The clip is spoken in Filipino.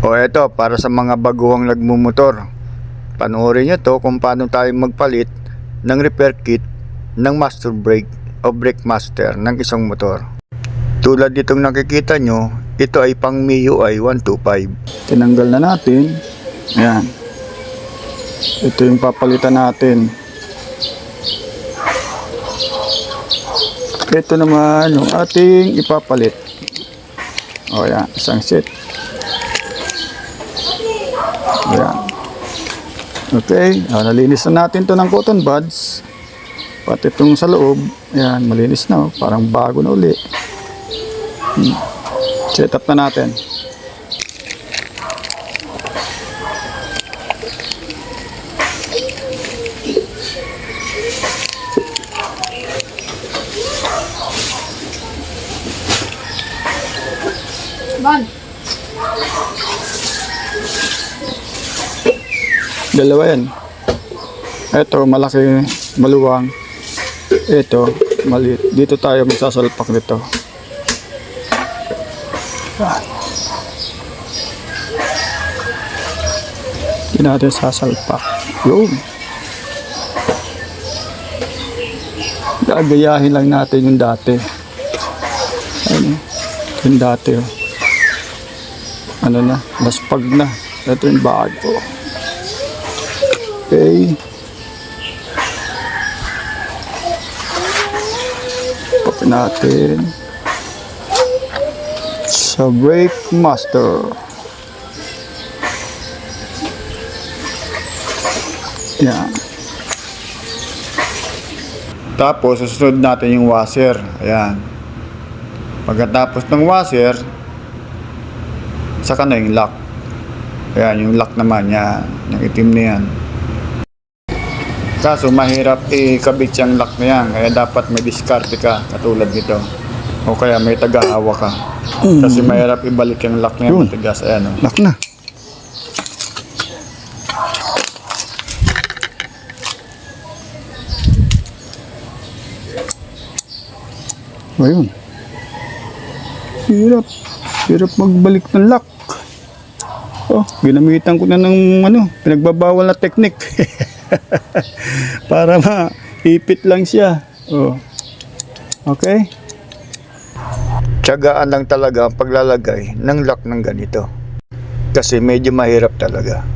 O eto, para sa mga baguhang nagmumotor. Panoorin nyo to kung paano tayo magpalit ng repair kit ng master brake o brake master ng isang motor. Tulad ditong nakikita nyo, ito ay pang MIUI 125. Tinanggal na natin. Ayan. Ito yung papalitan natin. Ito naman yung ating ipapalit. O yan, isang set. Ayan. Okay, ah, nalinis na natin to ng cotton buds. Pati itong sa loob, ayan, malinis na. oh. Parang bago na uli. Hmm. Set up na natin. Ban, Dalawa yan. Ito, malaki, maluwang. Ito, maliit. Dito tayo magsasalpak nito. Hindi natin sasalpak. Yun. Gagayahin lang natin yung dati. Ano? Yung dati. Oh. Ano na? Laspag na. Ito yung bago. Okay. Copy natin. Sa brake master. Yan. Tapos, susunod natin yung washer. Ayan. Pagkatapos ng washer, saka na yung lock. Ayan, yung lock naman yan. Yung itim na yan. Kaso mahirap ikabit yung lock na yan. Kaya dapat may diskarte ka katulad nito. O kaya may tagahawa ka. Kasi mahirap ibalik yung lock na yan. Yun. Matigas. Ayan o. Lock na. Ayun. Hirap. Hirap magbalik ng lock. Oh, ginamitan ko na ng ano, pinagbabawal na teknik. Para maipit lang siya. Oh. Okay? Tiyagaan lang talaga ang paglalagay ng lock ng ganito. Kasi medyo mahirap talaga.